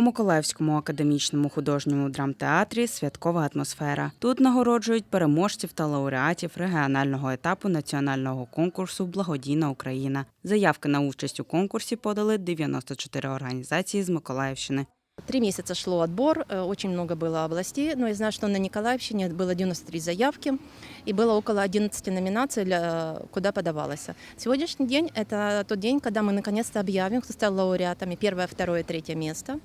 У Миколаївському академічному художньому драмтеатрі святкова атмосфера. Тут нагороджують переможців та лауреатів регіонального етапу національного конкурсу Благодійна Україна. Заявки на участь у конкурсі подали 94 організації з Миколаївщини. Три месяца шло отбор, э, очень много было областей, но я знаю, что на Николаевщине было 93 заявки и было около 11 номинаций, для, куда подавалось. Сегодняшний день – это тот день, когда мы наконец-то объявим, кто стал лауреатами первое, второе, третье место.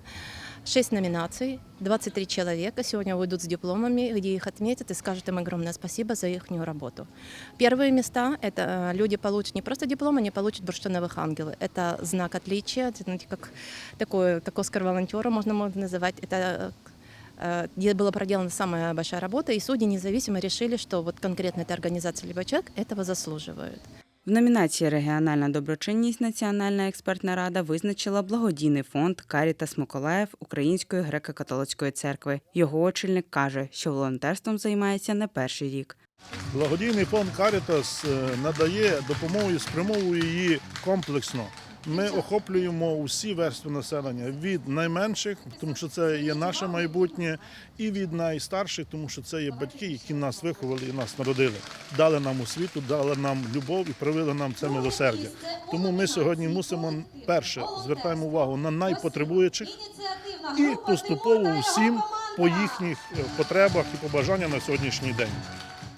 Шесть номинаций, 23 человека сегодня выйдут с дипломами, где их отметят и скажут им огромное спасибо за их работу. Первые места – это э, люди получат не просто диплом, они получат бурштиновых ангелы. Это знак отличия, знаете, как такой, как Оскар волонтера можно, можно называть. Это э, где была проделана самая большая работа, и судьи независимо решили, что вот конкретно эта организация либо человек этого заслуживают. В номінації Регіональна доброчинність Національна експертна рада визначила благодійний фонд Карітас Миколаїв Української греко-католицької церкви. Його очільник каже, що волонтерством займається не перший рік. Благодійний фонд Карітас е, надає допомогу і спрямовує її комплексно. Ми охоплюємо усі верстви населення. Від найменших, тому що це є наше майбутнє, і від найстарших, тому що це є батьки, які нас виховали і нас народили, дали нам освіту, дали нам любов і привили нам це милосердя. Тому ми сьогодні мусимо перше звертаємо увагу на найпотребуючих і поступово всім по їхніх е, потребах і побажанням на сьогоднішній день.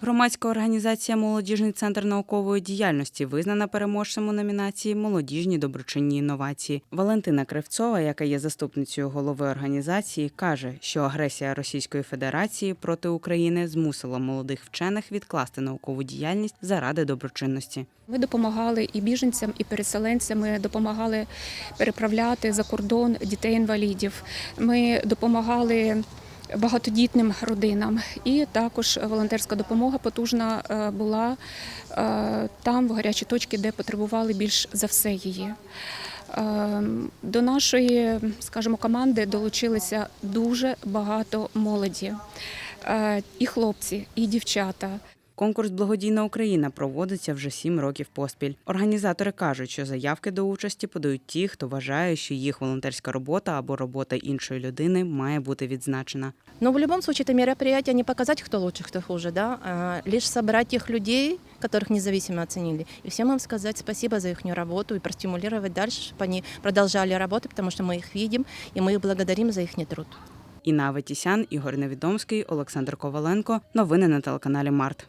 Громадська організація Молодіжний центр наукової діяльності визнана переможцем у номінації Молодіжні доброчинні інновації. Валентина Кривцова, яка є заступницею голови організації, каже, що агресія Російської Федерації проти України змусила молодих вчених відкласти наукову діяльність заради доброчинності. Ми допомагали і біженцям, і переселенцям. Допомагали переправляти за кордон дітей-інвалідів. Ми допомагали багатодітним родинам. І також волонтерська допомога потужна е, була е, там, в гарячі точці, де потребували більш за все її. Е, До нашої, скажімо, команди долучилися дуже багато молоді. І хлопці, і дівчата. Конкурс Благодійна Україна проводиться вже сім років поспіль. Організатори кажуть, що заявки до участі подають ті, хто вважає, що їх волонтерська робота або робота іншої людини має бути відзначена. Но в любом случае это мероприятие не показать, кто лучше, кто хуже, да, а лишь собрать тех людей, которых независимо оценили, и всем им сказать спасибо за их работу и простимулировать дальше, чтобы они продолжали работать, потому что мы их видим, и мы их благодарим за их труд. Інна Аветісян, Ігор Невідомський, Олександр Коваленко. Новини на телеканалі Март.